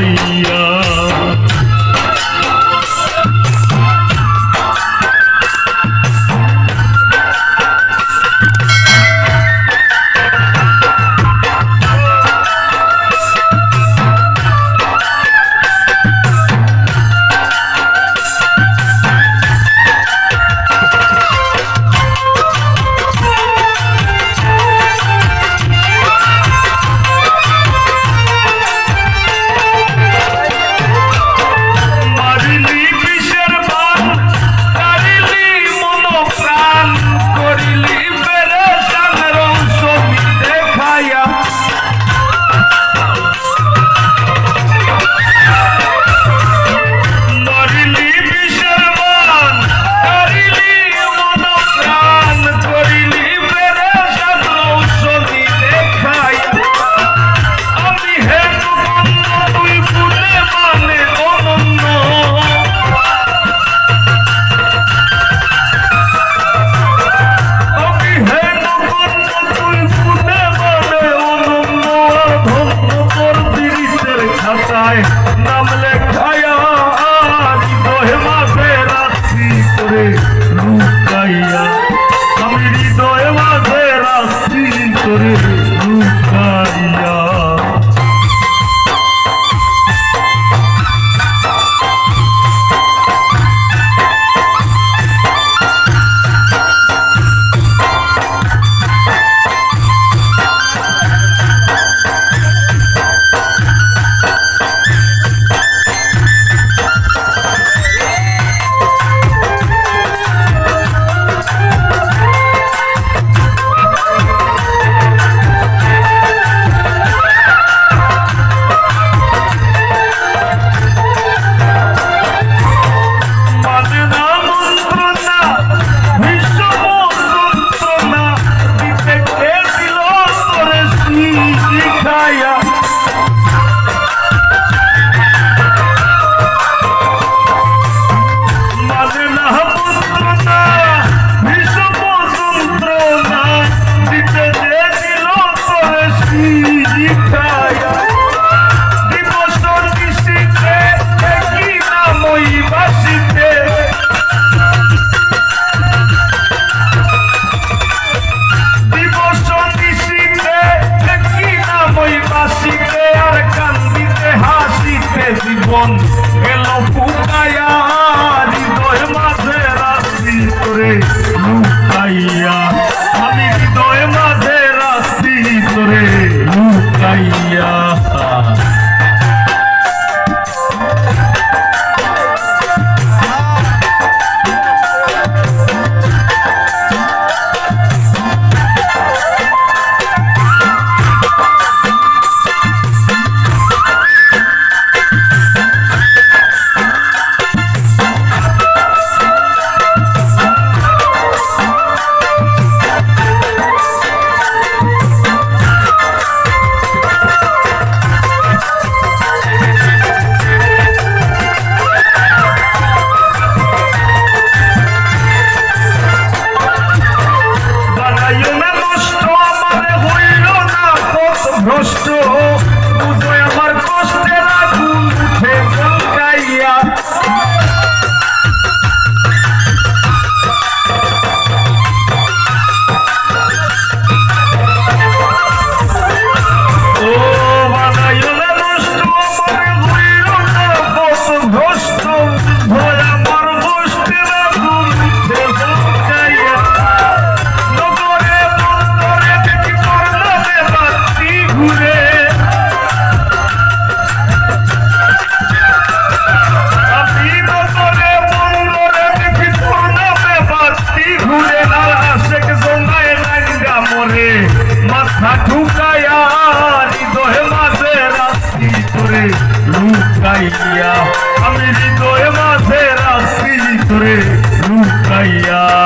ஐயா লুকাইয়া আমি হৃদয় মাঝে রাখছি তোরে লুকাইয়া।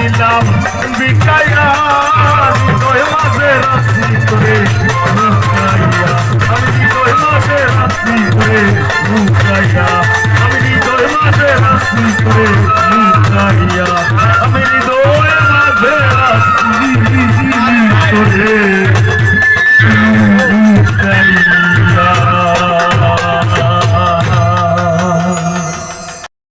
দিলাম বিকাইয়া হৃদয় মাঝে রাত্রি আমি হৃদয় মাঝে রাত্রি করে আমি হৃদয় মাঝে রাত্রি করে